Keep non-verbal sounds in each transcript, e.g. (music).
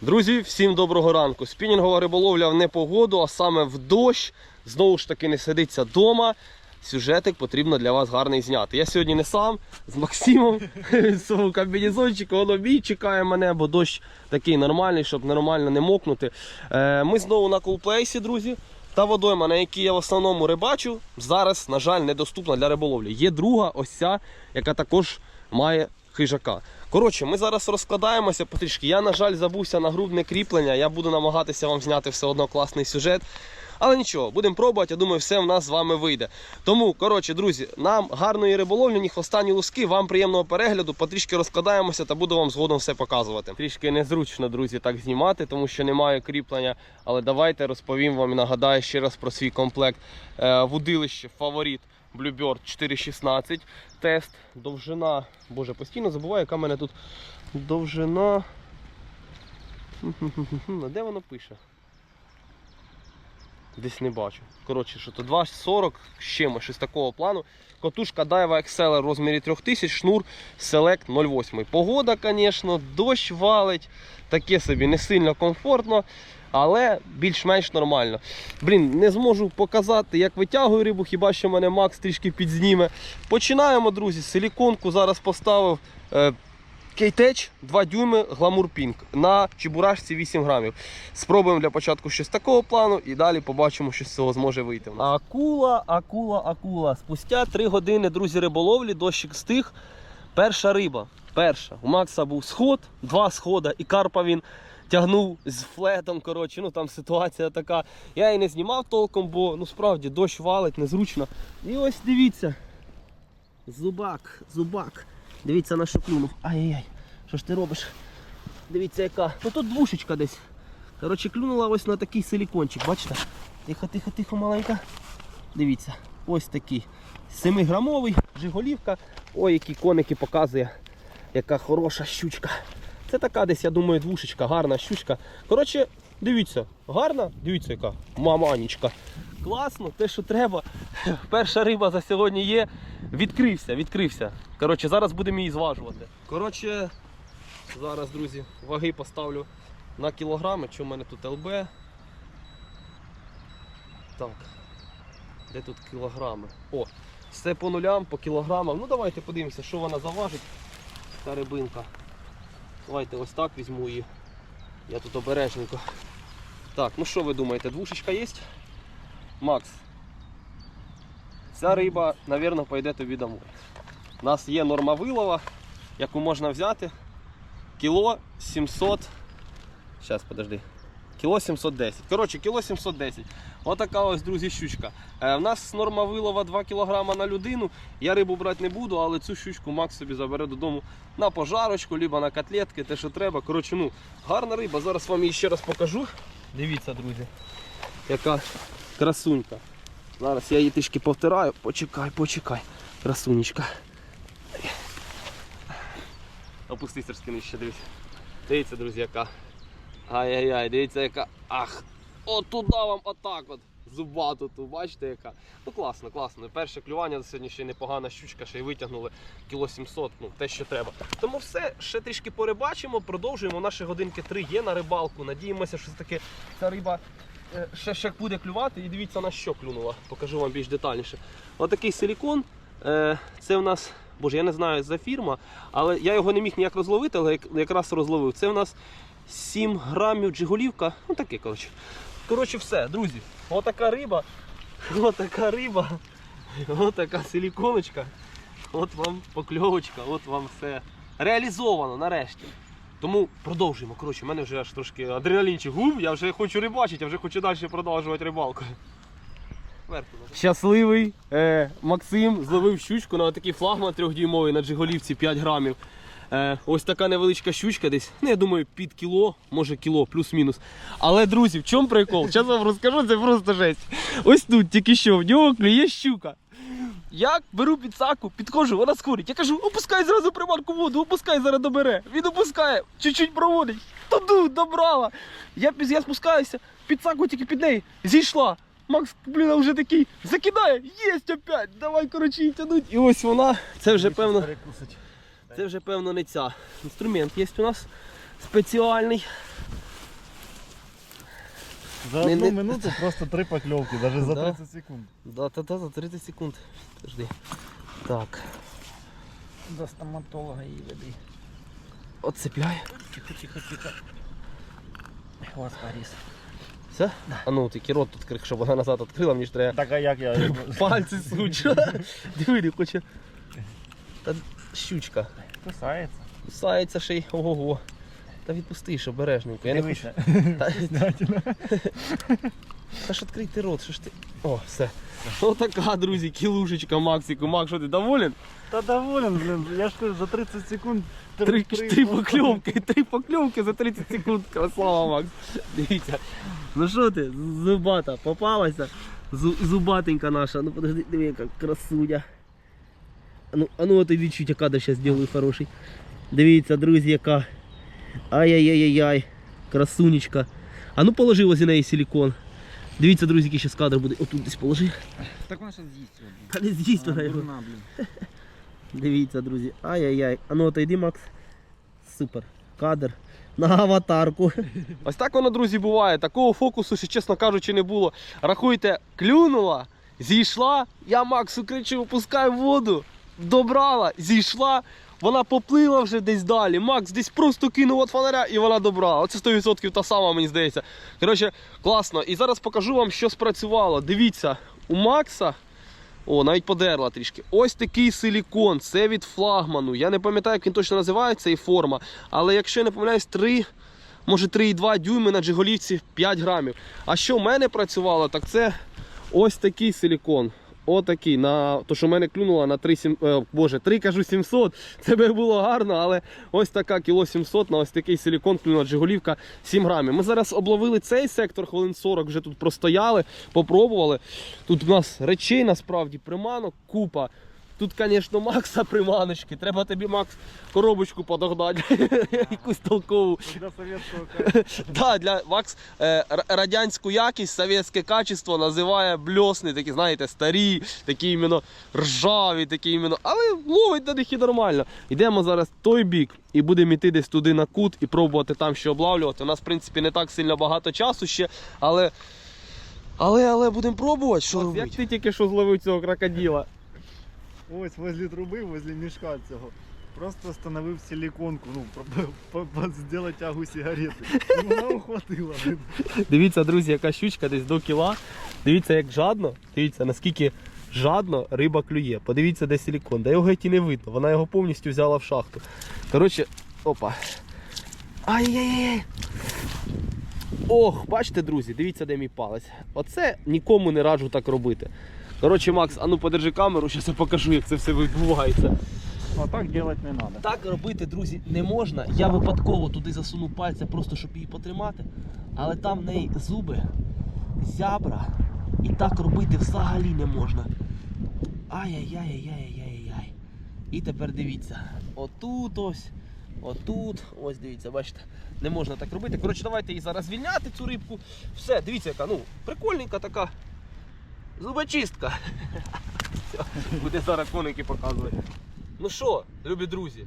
Друзі, всім доброго ранку. Спінінгова риболовля в непогоду, а саме в дощ. Знову ж таки не сидиться вдома. Сюжетик потрібно для вас гарний зняти. Я сьогодні не сам з Максимом (laughs) в своєму комбінезончику. Воно мій чекає мене, бо дощ такий нормальний, щоб нормально не мокнути. Е, Ми знову на кулплейсі, друзі. Та водойма, на якій я в основному рибачу, зараз, на жаль, недоступна для риболовлі. Є друга ось ця, яка також має хижака. Коротше, ми зараз розкладаємося потрішки. Я, на жаль, забувся на грудне кріплення. Я буду намагатися вам зняти все одно класний сюжет. Але нічого, будемо пробувати, я думаю, все в нас з вами вийде. Тому, коротше, друзі, нам гарної риболовлі, ні хвоста, ні луски, вам приємного перегляду, потрішки розкладаємося та буду вам згодом все показувати. Трішки незручно, друзі, так знімати, тому що немає кріплення. Але давайте розповім вам і нагадаю ще раз про свій комплект. Е, вудилище фаворит Bluebird 416 тест. Довжина. Боже, постійно забуваю, яка в мене тут довжина. А Де воно пише? Десь не бачу. Коротше, що то 2,40 з чимось, щось такого плану. Котушка Daiwa Exceller в розмірі 3000, шнур Select 0,8. Погода, звісно, дощ валить. Таке собі не сильно комфортно, але більш-менш нормально. Блін, не зможу показати, як витягую рибу, хіба що мене Макс трішки підзніме. Починаємо, друзі. Силіконку зараз поставив. Е, Кейтеч 2 дюйми Pink на чебурашці 8 грамів. Спробуємо для початку щось такого плану і далі побачимо, що з цього зможе вийти. Акула, акула, акула. Спустя 3 години, друзі, риболовлі, дощик стих. Перша риба. Перша. У Макса був сход, два схода, і карпа він тягнув з флетом. Коротше, ну там ситуація така. Я її не знімав толком, бо ну справді дощ валить, незручно. І ось дивіться. Зубак, зубак. Дивіться на що клюнув. Ай-яй-яй, що ж ти робиш? Дивіться яка. Ну тут двушечка десь. Коротше, клюнула ось на такий силікончик, бачите? Тихо, тихо, тихо, маленька. Дивіться, ось такий. 7-грамовий, жиголівка. Ой, які коники показує. Яка хороша щучка. Це така десь, я думаю, двушечка, гарна щучка. Коротше, дивіться, гарна, дивіться, яка маманічка. Класно, те, що треба. (laughs) Перша риба за сьогодні є. Відкрився, відкрився. Коротше, зараз будемо її зважувати. Коротше, зараз, друзі, ваги поставлю на кілограми. Що в мене тут ЛБ? Так. Де тут кілограми? О, все по нулям, по кілограмам. Ну давайте подивимося, що вона заважить. Та рибинка. Давайте ось так візьму її. Я тут обережненько. Так, ну що ви думаєте, двушечка є? Макс. Ця риба, мабуть, пойде тобі домой. У нас є норма вилова, яку можна взяти. Кіло 700. Зараз, подожди. Кіло 710. Коротше, кіло 710. Отака ось, друзі, щучка. Е, в нас норма вилова 2 кг на людину. Я рибу брати не буду, але цю щучку Макс собі забере додому на пожарочку, либо на котлетки, те, що треба. Коротше, ну, гарна риба. Зараз вам її ще раз покажу. Дивіться, друзі, яка красунька. Зараз я її трішки повтираю. Почекай, почекай. Красунечка. Опусти серськи нижче, дивіться. Дивіться, друзі, яка. Ай-яй-яй, дивіться, яка. Ах! От туди вам отак от. Зубату ту, бачите яка. Ну класно, класно. Перше клювання сьогодні ще непогана щучка, ще й витягнули кіло 700, ну те, що треба. Тому все, ще трішки порибачимо, продовжуємо. Наші годинки три є на рибалку. Надіємося, що таки ця риба е, ще, ще буде клювати. І дивіться на що клюнула. Покажу вам більш детальніше. Отакий силікон. Е, Це у нас, боже, я не знаю за фірма, але я його не міг ніяк розловити, але якраз розловив. Це у нас 7 грамів джиголівка. Ну таке, коротше. Коротше, все, друзі. Отака риба. Отака риба. Отака силіконочка. От вам покльовочка, от вам все. Реалізовано нарешті. Тому продовжуємо. Коротше, в мене вже аж трошки адреналінчик губ, я вже хочу рибачити, я вже хочу далі продовжувати рибалку. Щасливий е, Максим зловив щучку на такий флагман трьохдюймовий на джиголівці 5 грамів. Е, ось така невеличка щучка десь. Ну, я думаю, під кіло, може кіло, плюс-мінус. Але, друзі, в чому прикол? Зараз вам розкажу, це просто жесть. Ось тут тільки що, в нього клює щука. Я беру підсаку, підходжу, вона скорить. Я кажу, опускай зразу примарку в воду, опускай зараз добере. Він опускає, чуть-чуть проводить. Туди, добрала. Я, я спускаюся, підсаку тільки під неї. Зійшла. Макс, блін, вже такий закидає, єсть опять, давай коротше її тянуть. І ось вона, це вже певно. Це вже певно не ця. Інструмент є у нас спеціальний. За одну не- минуту просто три покльовки, навіть за Да. 30 секунд. Да, та, та, за 30 секунд. Подожди. Так. До стоматолога її веди. Отцепляй. Тихо, тихо, тихо. Поріз. Все? А ну, тільки рот тут крик, щоб вона назад відкрила, мені ж треба Так а як я? пальці сучу. (laughs) Диви, хоче. Та щучка. Кусається. Кусається ще й ого-го. Та відпусти ж обережненько. Я не хочу. Та, (laughs) Стіснятина. та ж відкрий ти рот, що ж ти. О, все. Отака, друзі, кілушечка Максику. Макс, що ти доволен? Та доволен, блін. Я ж кажу, за 30 секунд Три, три покльовки, три покльовки за 30 секунд. Красава, Макс. Дивіться. Ну що ти, зубата, попалася? Зубатенька наша. Ну подожди, диви, яка красуня. А ну, а ну от відчуття кадр зараз зроблю хороший. Дивіться, друзі, яка. Ай-яй-яй-яй-яй. Красунечка. А ну положи возле неї силикон. Дивіться, друзі, який зараз кадр буде. Отут десь положи. Так вона зараз з'їсть його. Та не з'їсть вона його. Дивіться, друзі. Ай-яй-яй. А ну отойди, Макс. Супер. Кадр. На аватарку. Ось так воно, друзі, буває. Такого фокусу, ще, чесно кажучи, не було. Рахуйте, клюнула, зійшла, я Максу кричу, опускай в воду. Добрала, зійшла, вона поплила вже десь далі. Макс десь просто кинув от фонаря і вона добрала. Оце 100% та сама, мені здається. Коротше, класно. І зараз покажу вам, що спрацювало. Дивіться, у Макса о, навіть подерла трішки. Ось такий силікон, це від флагману. Я не пам'ятаю, як він точно називається і форма. Але якщо я не помиляюсь, 3, може 3,2 дюйми на джиголівці 5 грамів. А що в мене працювало, так це ось такий силікон. Отакий, на то, що мене клюнуло на 3, 7, е, боже, 3 кажу 700, (laughs) це би було гарно, але ось така кіло 700 на ось такий силікон клюнула Джигулівка 7 грамів. Ми зараз обловили цей сектор, хвилин 40 вже тут простояли, попробували. Тут у нас речей насправді приманок, купа. Тут, звісно, Макса приманочки. Треба тобі, Макс, коробочку подогнати. (laughs) Якусь толкову. Для совєтського (laughs) Да, для Макс е, радянську якість, совєтське качество називає бльосни, такі, знаєте, старі, такі іменно ржаві, такі іменно. Але ловить на них і нормально. Йдемо зараз в той бік і будемо йти десь туди на кут і пробувати там ще облавлювати. У нас, в принципі, не так сильно багато часу ще, але. Але, але будемо пробувати, що робити. Як ти тільки що зловив цього крокодила? Ось возле труби, возле мішка цього. Просто встановив силиконку, ну, зробити тягу сигарети. І вона ухватила. Дивіться, друзі, яка щучка десь до кіла. Дивіться, як жадно. Дивіться, наскільки жадно риба клює. Подивіться, де силікон. Да його геть і не видно. Вона його повністю взяла в шахту. Коротше, опа. Ай-яй-яй. Ох, бачите, друзі, дивіться, де мій палець. Оце нікому не раджу так робити. Коротше, Макс, а ну подержи камеру, зараз я покажу, як це все відбувається. А так робити не треба. Так робити, друзі, не можна. Я випадково туди засунув пальця, просто щоб її потримати. Але там в неї зуби, зябра. І так робити взагалі не можна. Ай-яй-яй-яй-яй-яй-яй. І тепер дивіться. Отут ось. Отут. Ось дивіться, бачите. Не можна так робити. Коротше, давайте її зараз звільняти, цю рибку. Все, дивіться, яка, ну, прикольненька така. Зубочистка. Все, (laughs) Буде зараз коники показувати. Ну що, любі друзі,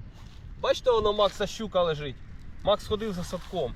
бачите, воно Макса щука лежить. Макс ходив за садком.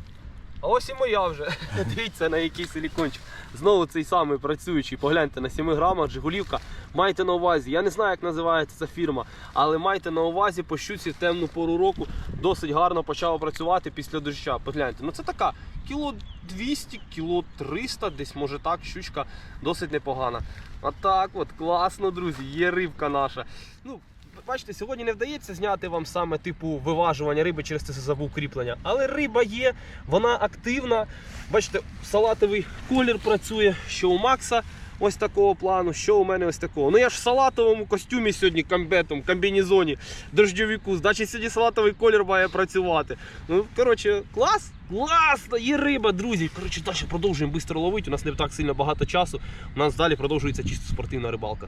А ось і моя вже. (laughs) Дивіться на який силікончик. Знову цей самий працюючий. Погляньте на 7 грамах Жигулівка. Майте на увазі. Я не знаю, як називається ця фірма, але майте на увазі по щуці в темну пору року досить гарно почала працювати після доща. Погляньте, ну це така кіло 200, кіло 300, десь може так, щучка досить непогана. А так от, класно, друзі, є рибка наша. Ну, Бачите, сьогодні не вдається зняти вам саме типу виважування риби через це забув кріплення. Але риба є, вона активна. Бачите, салатовий колір працює, що у Макса ось такого плану, що у мене ось такого. Ну я ж в салатовому костюмі сьогодні, комбетом, комбінезоні, дождьовіку. Значить сьогодні салатовий колір має працювати. Ну, коротше, клас, класно, є риба, друзі. Коротше, далі продовжуємо швидко ловити. У нас не так сильно багато часу. У нас далі продовжується чисто спортивна рибалка.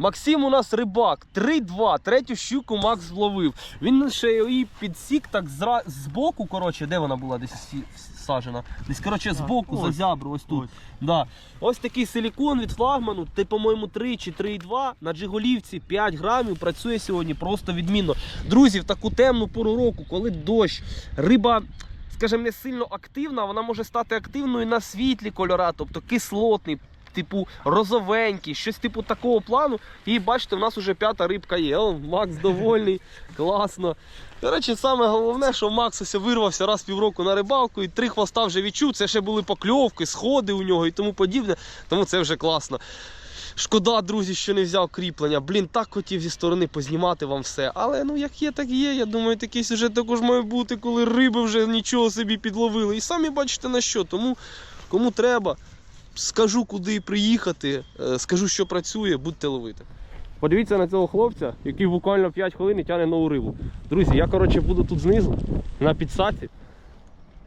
Максим у нас рибак, 3-2, третю щуку Макс зловив. Він ще її підсік так зра... збоку, коротше, де вона була десь сажена? Десь, коротше, збоку, за зябру, ось тут. Ось. Да. Ось такий силікон від флагману, ти, по-моєму, 3 чи 3,2 на джиголівці 5 грамів працює сьогодні просто відмінно. Друзі, в таку темну пору року, коли дощ, риба скажімо, не сильно активна, вона може стати активною на світлі кольора, тобто кислотний, типу розовенький, щось типу такого плану. І бачите, в нас вже п'ята рибка є. О, Макс довольний, (laughs) класно. Коротше, саме головне, що Макс ось вирвався раз півроку на рибалку і три хвоста вже відчув. Це ще були покльовки, сходи у нього і тому подібне. Тому це вже класно. Шкода, друзі, що не взяв кріплення. Блін, так хотів зі сторони познімати вам все. Але ну як є, так є. Я думаю, такий сюжет також має бути, коли риби вже нічого собі підловили. І самі бачите на що. Тому кому треба, скажу, куди приїхати, е, скажу, що працює, будьте ловити. Подивіться на цього хлопця, який буквально 5 хвилин тягне нову рибу. Друзі, я коротше буду тут знизу, на підсаці.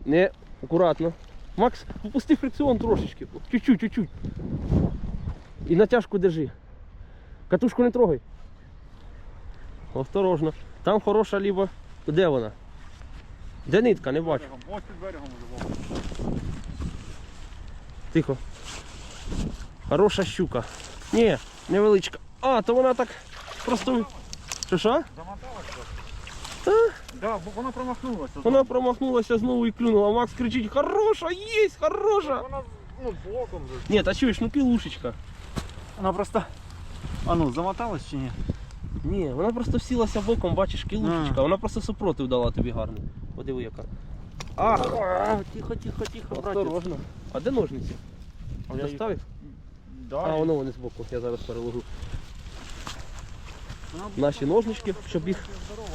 Не акуратно. Макс, попусти фрикціон трошечки. Чуть-чуть, чуть-чуть. І натяжку держи. Катушку не трогай. Осторожно. Там хороша ліба. Де вона? Де нитка? Не бачу. Ось під берегом уже. Тихо. Хороша щука. Ні, невеличка. А, то вона так просто. Що що? Замоталась Та, Да, вона промахнулася. вона промахнулася знову і клюнула. Макс кричить: Хороша, єсть, хороша! Вона ну, боком же. Ні, та чуєш, ну кілушечка. Вона просто. А ну, замоталась чи ні? Ні, вона просто всілася боком, бачиш, кілушечка. А. Вона просто супротив дала тобі гарно. Подиви яка. А, Тихо, тихо, тихо, осторожно. А де ножниці? А я їх- Доставив? Да, А, воно вони збоку, я зараз переложу. Наші ножнички, щоб їх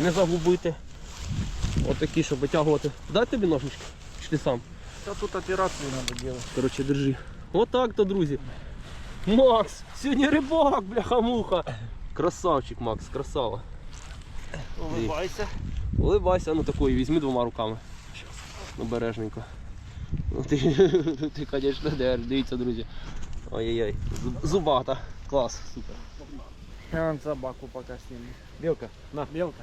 не загубити. Отакі, щоб витягувати. Дай тобі ножнички? Чи ти сам? Та тут операцію треба робити. Коротше, держи. Отак то, друзі. Макс, сьогодні рибак, бляха-муха. Красавчик, Макс, красава. Улыбайся. Улибайся, ну такої візьми двома руками. Обережненько. Ну, ти, ти, звісно, держ. Дивіться, друзі. Ой-ой-ой. Зуб- Зубата. Клас, супер. Я вон собаку пока сниму. Белка, на, белка.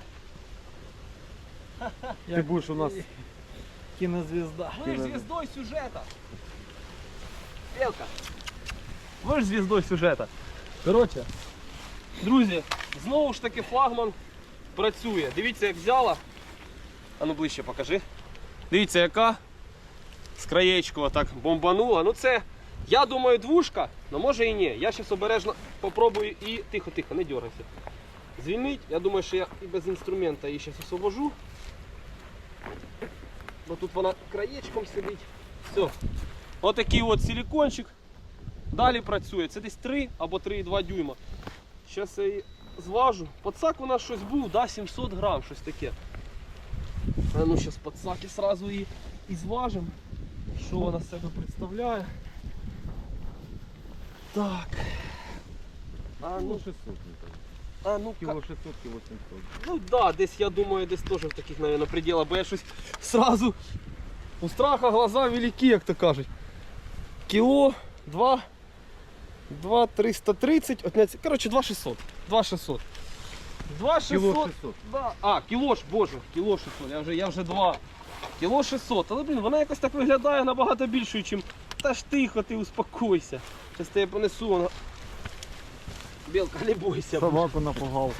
(laughs) Ты будешь у нас кинозвезда. Ви ж звіздою сюжета. Белка. Ви ж звіздою сюжета. Коротше, друзі, знову ж таки флагман працює. Дивіться, як взяла. А ну ближче покажи. Дивіться, яка з краєчку так бомбанула. Ну це, я думаю, двушка, але може і ні. Я зараз обережно попробую і тихо-тихо, не дергайся. Звільнить. Я думаю, що я і без інструмента її зараз освобожу. Бо тут вона краєчком сидить. Все. Отакий от силікончик. Далі працює. Це десь 3 або 3,2 дюйма. Зараз я її зважу. Пацак у нас щось був, да, 700 грам, щось таке. А ну зараз пацаки сразу її і зважимо. Що вона себе представляє. Так. А ну, 600, а ну кило 600, кило 700. Ну да, десь я думаю, десь теж в таких, наверное, пределах, бо я щось сразу у страха глаза великі, як то кажуть. Кіло, 2, 2 330, отняться, коротше, 2 600. 2 600. 2 600. Кило 600. Да. А, кіло ж, боже, кіло 600, я вже, я вже 2. Кіло 600, але, блін, вона якось так виглядає набагато більшою, чим... Та ж тихо, ти успокойся. Зараз я понесу, вона... Білка, не бойся. Собаку напугал.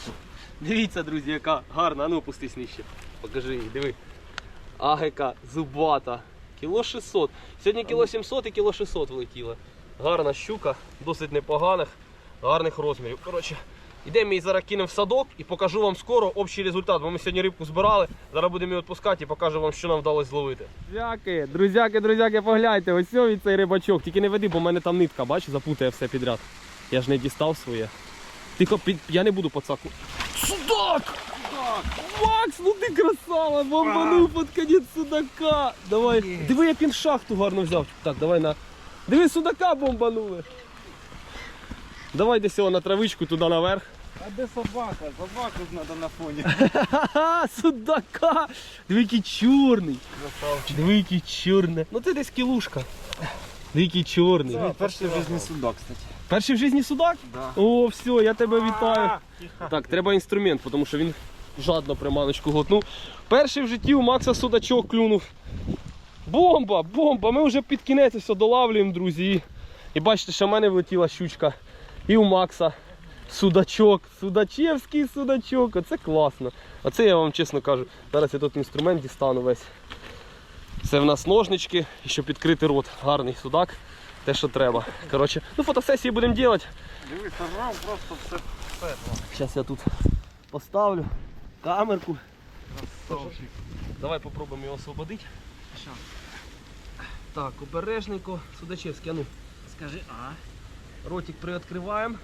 (laughs) Дивіться, друзі, яка гарна. Ну опустись нижче. Покажи її, диви. Агека зубата. Кіло 600. Сьогодні кіло 700 і кіло 600 влетіло. Гарна щука, досить непоганих, гарних розмірів. Коротше, йдемо її зараз кинемо в садок і покажу вам скоро общий результат. Бо ми сьогодні рибку збирали. Зараз будемо її відпускати і покажу вам, що нам вдалося зловити. Друзяки, друзяки, друзяки, погляньте, ось він цей рибачок. Тільки не веди, бо в мене там нитка, бачиш, запутає все підряд. Я ж не дістав своє. Тихо, під... я не буду пацаку. Судак! Макс, ну ти красава, бомбанув під конець судака. Давай. Диви, як він шахту гарно взяв. Так, давай на. Диви, судака бомбанули. Давай десь його на травичку туди наверх. А де собака? Собаку надо на фоні. Ха-ха, судака! Диви, який чорний. Диви, який чорний. Ну ти десь кілушка. Диви, який чорний. перший в житті судак, кстати. Перший в житті судак? Да. О, все, я тебе вітаю. Так, треба інструмент, тому що він жадно приманочку глотнув. Перший в житті у Макса судачок клюнув. Бомба, бомба! Ми вже під кінець все долавлюємо, друзі. І бачите, що в мене влетіла щучка. І у Макса судачок, судачевський судачок. Оце класно. Оце я вам чесно кажу. Зараз я тут інструмент дістану весь. Це в нас ножнички, і щоб відкрити рот. Гарний судак. Те, що треба. Коротше, ну фотосесії будемо робити. Дивись, сорвав просто все. Зараз я тут поставлю камерку. Красавчик. Давай попробуємо його освободити. Так, обережненько. Судачевський, а ну. Скажи, а? Ротик приоткриваємо.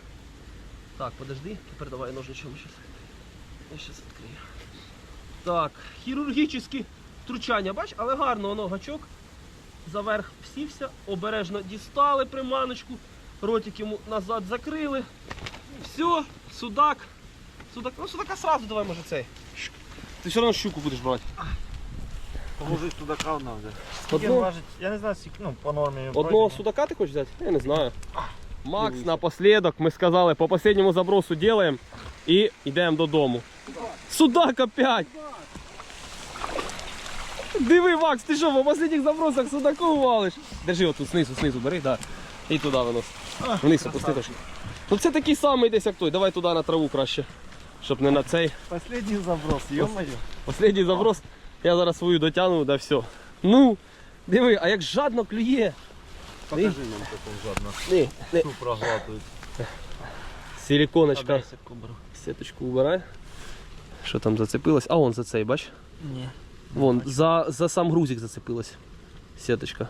Так, подожди, тепер давай ножничком сейчас. Я сейчас відкрию. Так, хірургічне втручання, бач, але гарно воно гачок. Заверх всівся, обережно дістали приманочку, ротик йому назад закрили. Все, судак. Судак. Ну судака сразу давай, може цей. Ти все одно щуку будеш брати. Поможи судака нам взяти. Скільки Одного- він? Я не знаю, скільки, ну, по нормі. Одного судака ти хочеш взяти? Я не знаю. Макс Дивися. напоследок ми сказали, по останньому забросу делаем і йдемо додому. Судак опять! Диви, Макс, ти що, по останніх забросах судаку валиш? Держи отут знизу, знизу бери, да. І туди винос. Вниз опусти трошки. Ну це такий самий десь як той. Давай туди на траву краще. Щоб не на цей. Последній заброс, йо-моє. Останній заброс. Я зараз свою дотягну, да все. Ну, диви, а як жадно клює. Покажи нам, як він жадно. Ні, не. Су проглатують. Силиконочка. Сеточку убирай. Що там зацепилось? А вон за цей, бач? Ні. Вон, за, за сам грузик зацепилась. Сеточка.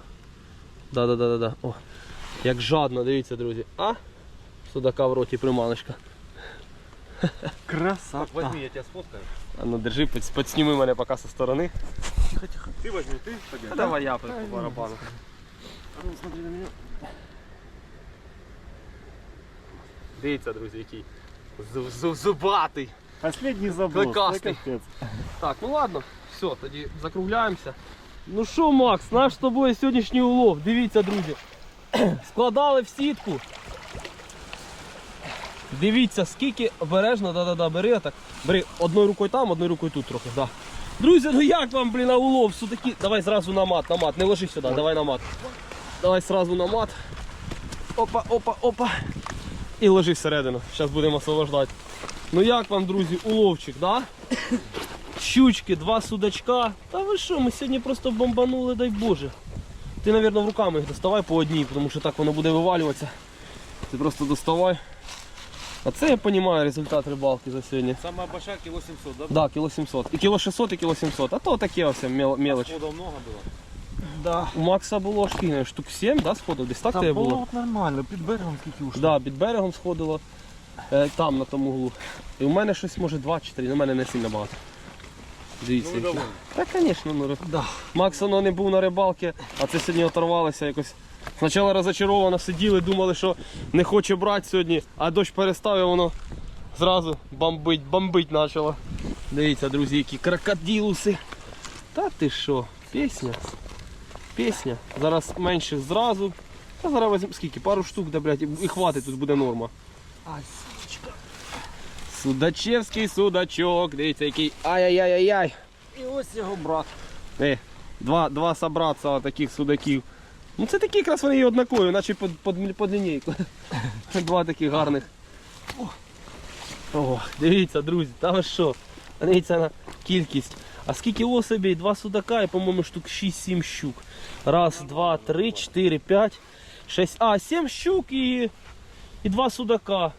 Да-да-да-да. О. Як жадно, дивіться, друзі. А? Судака в роті приманочка. Красота. я тебя сфоткаю. А ну держи, підсніми мене поки со сторони. Ты возьми, ты пойдем. А давай я по барабану. А ну смотри на меня. Дивіться, друзі, який зу- зу- зубатий. Последній заброс, Кликастий. Так, ну ладно, все, тоді закругляємося. Ну що, Макс, наш з тобою сьогоднішній улов. Дивіться, друзі. (clears throat) Складали в сітку. Дивіться, скільки обережно, да-да-да, бери так. Бери одною рукою там, одною рукою тут трохи. Да. Друзі, ну як вам, блін, на улов? Судаки. Давай зразу на мат, на мат. Не ложи сюди, давай на мат. Давай сразу на мат. Опа, опа, опа. І ложи всередину. Зараз будемо освобождати. Ну як вам, друзі, уловчик, да? Щучки, два судачка. Та ви що, ми сьогодні просто бомбанули, дай Боже. Ти, мабуть, руками їх доставай по одній, тому що так воно буде вивалюватися. Ти просто доставай. А це я розумію результат рибалки за сьогодні. Самая большая кило 700, да? Да, кіло 700. І кіло 600, і кіло 700. А то таке ось мел- мелоч. Сходов много было. Да. У Макса було шкільне штук 7, да, сходив? Десь так Та тебе було було? от нормально, під берегом скільки ушло. Да, під берегом сходило. Е, там, на тому углу. І у мене щось може 2-4, на мене не сильно багато. Дивіться. Ну, які. Та, звісно, ну, ри- Да. Макс воно не був на рибалці, а це сьогодні оторвалося якось. Спочатку розочаровано сиділи, думали, що не хоче брати сьогодні, а дощ перестав і воно зразу бомбить, бомбить почало. Дивіться, друзі, які крокодилуси. Та ти що, пісня? Пісня. Зараз менше зразу. Та зараз візьмемо скільки? Пару штук, да, блядь, і- хватить, тут буде норма. Ай, Судачевський судачок, дивіться, який ай-яй-яй-яй. І ось його брат. Е, два, два собратца таких судаків. Ну це такі якраз вони і однакові, наче під, під, під лінійку. Два таких гарних. О, дивіться, друзі, та ви що? Дивіться на кількість. А скільки особей? Два судака і, по-моєму, штук 6-7 щук. Раз, два, три, чотири, п'ять, шесть. А, сім щук і, і два судака.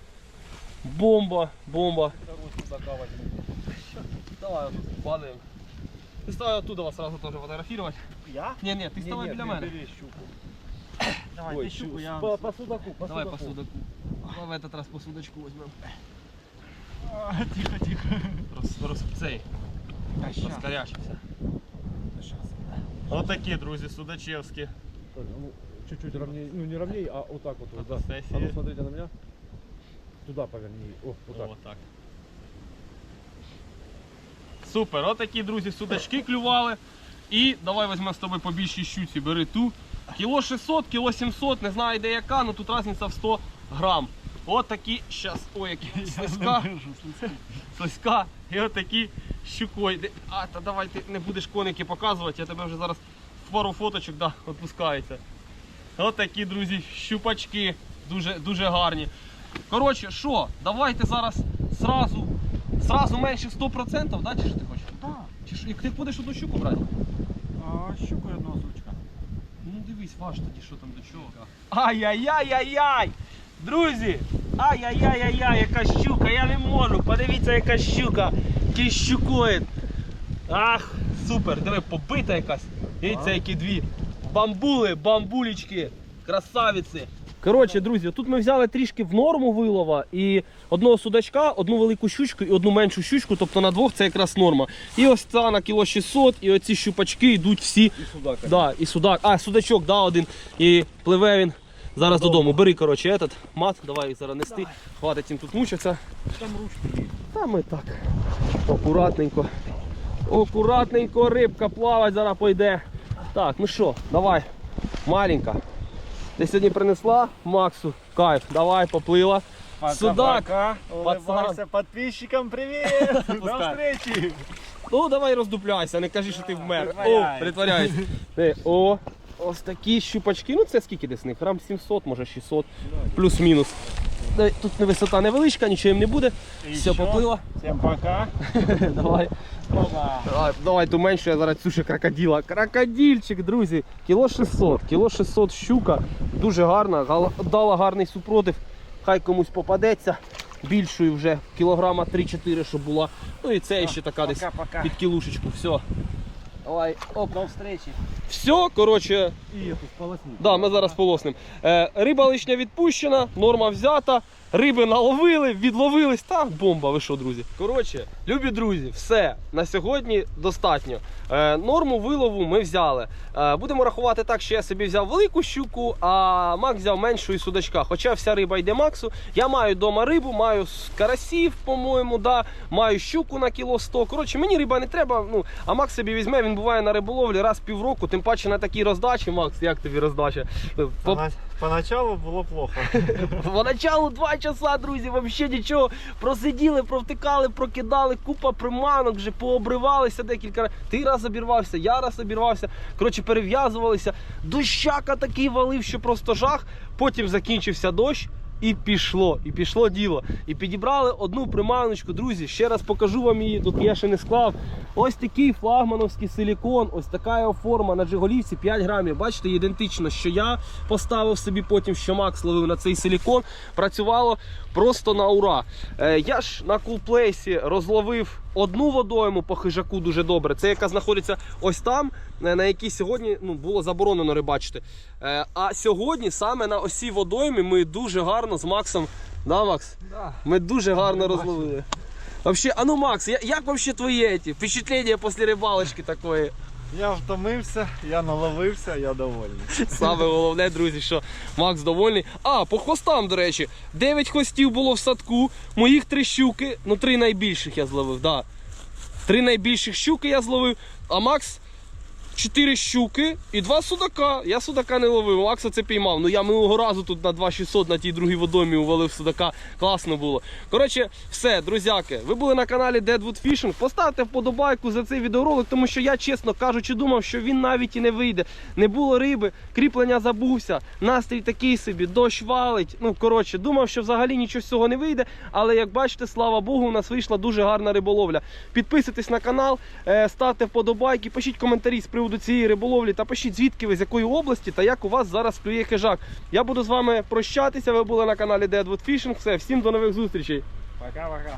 Бомба, бомба. Давай отут падаємо. Ти ставай оттуда вас сразу теж фотографувати. Я? Ні, ні, ти ставай біля мене. Бери щуку. Давай, Ой, ти щуку, щу- я... по, по судаку, по Давай судаку. по судаку. Давай в этот раз по судачку візьмемо. А, Тихо, тихо. Роз, роз, цей, Щас. Отакі, друзі, судачевські. Ну, Чуть-чуть ровнее, ну не ровнее, а вот так вот. вот, да. А ну смотрите на меня. Туда поверни. О, вот так. О, так. Супер, отакі, друзі, судачки клювали. І давай візьмемо з тобою по більшій щуці, бери ту. Кіло 600, кіло 700, не знаю де яка, але тут різниця в 100 грам. От такі, щас, ой, які слизька, слизька. І от Де- А, та давай ти не будеш коники показувати, я тебе вже зараз в пару фоточок да, відпускається. От такі, друзі, щупачки, дуже, дуже гарні. Коротше, що, давайте зараз сразу, сразу менше 100%, да, чи що ти хочеш? Так. Чи що, як ти будеш одну щуку брати? А щука одного сучка. Ну дивись, ваш тоді, що там до чого. Ай-яй-яй-яй-яй! Друзі! Ай-яй-яй-яй-яй, яка щука, я не можу. Подивіться, яка щука. Який щукоїд. Ах, супер, диви, побита якась. Дивіться, які дві. Бамбули, бамбулечки, красавиці. Коротше, друзі, тут ми взяли трішки в норму вилова і одного судачка, одну велику щучку і одну меншу щучку, тобто на двох це якраз норма. І ось ця на кіло 600, і оці щупачки йдуть всі І судак. Да, і судак. А, судачок, да, один. І пливе він зараз додому. Бери, коротше, этот мат, давай їх зараз нести. Хватить їм тут мучитися. Там ручки є. Та ми так. Акуратненько. Акуратненько, рибка плавать зараз пойде. Так, ну що, давай. Маленька. Ти сьогодні принесла Максу. Кайф, давай, поплила. Судак. Улыбайся подписчикам, привет! (laughs) До встречи! Ну, давай роздупляйся, не кажи, що ти вмер. О, Притворяйся. О, ось такі щупачки. Ну це скільки десь них? Грам 700, може 600, плюс-мінус. Тут не висота невеличка, нічого їм не буде. Все, що? поплила. Всем пока! (laughs) Давай. Давай, давай ту менше, я зараз цю ще крокодила. Крокодильчик, друзі. Кіло 600, кіло 600 щука. Дуже гарна, дала гарний супротив. Хай комусь попадеться. Більшою вже кілограма 3-4, щоб була. Ну і це ще така десь Пока-пока. під кілушечку. Все. Давай, оп. До встречі. Все, коротше, І да, ми зараз полосним. Е, риба лишня відпущена, норма взята. Риби наловили, відловились. Та бомба, ви що, друзі? Коротше, любі друзі, все на сьогодні достатньо. Е, норму вилову ми взяли. Е, будемо рахувати так, що я собі взяв велику щуку, а Макс взяв меншу і судачка. Хоча вся риба йде Максу. Я маю вдома рибу, маю карасів, по-моєму, да, маю щуку на кіло 100. Коротше, мені риба не треба. Ну, а Макс собі візьме, він буває на риболовлі раз півроку, тим паче на такій роздачі. Макс, як тобі роздача? По- Пона- Поначалу було плохо. (laughs) Поначалу два часа, друзі, взагалі нічого. Просиділи, провтикали, прокидали, купа приманок, вже пообривалися декілька разів. Ти раз обірвався, я раз обірвався. Коротше, перев'язувалися. Дощака такий валив, що просто жах. Потім закінчився дощ. І пішло, і пішло діло. І підібрали одну приманочку, друзі. Ще раз покажу вам її. Тут я ще не склав. Ось такий флагмановський силікон, ось така його форма на Джиголівці 5 грамів. Бачите, ідентично, що я поставив собі потім, що Макс ловив на цей силікон. Працювало просто на ура. Е, я ж на кулплейсі розловив одну водойму по хижаку дуже добре. Це яка знаходиться ось там, е, на якій сьогодні ну, було заборонено рибачити. Е, а сьогодні саме на осі водоймі ми дуже гарно з Максом. Да, Макс? Да. Ми дуже гарно розловили. Вообще, а ну Макс, як вообще твоє впечатлення після рибалочки такої? Я втомився, я наловився, я довольний. Саме головне, друзі, що Макс довольний. А, по хвостам, до речі, 9 хвостів було в садку, моїх три щуки, ну три найбільших я зловив, да. Три найбільших щуки я зловив, а Макс. Чотири щуки і два судака. Я судака не ловив, Макса це піймав. Ну я минулого разу тут на 2600 на тій другій водомі увалив судака. Класно було. Коротше, все, друзяки, ви були на каналі Deadwood Fishing. Поставте вподобайку за цей відеоролик, тому що я, чесно кажучи, думав, що він навіть і не вийде. Не було риби, кріплення забувся, настрій такий собі, дощ валить. Ну, коротше, думав, що взагалі нічого з цього не вийде. Але як бачите, слава Богу, у нас вийшла дуже гарна риболовля. Підписуйтесь на канал, е, ставте вподобайки, пишіть коментарі з приводу цієї риболовлі та пишіть звідки ви з якої області та як у вас зараз клює хижак. Я буду з вами прощатися. Ви були на каналі Deadwood Fishing. Все, всім до нових зустрічей. Пока-пока.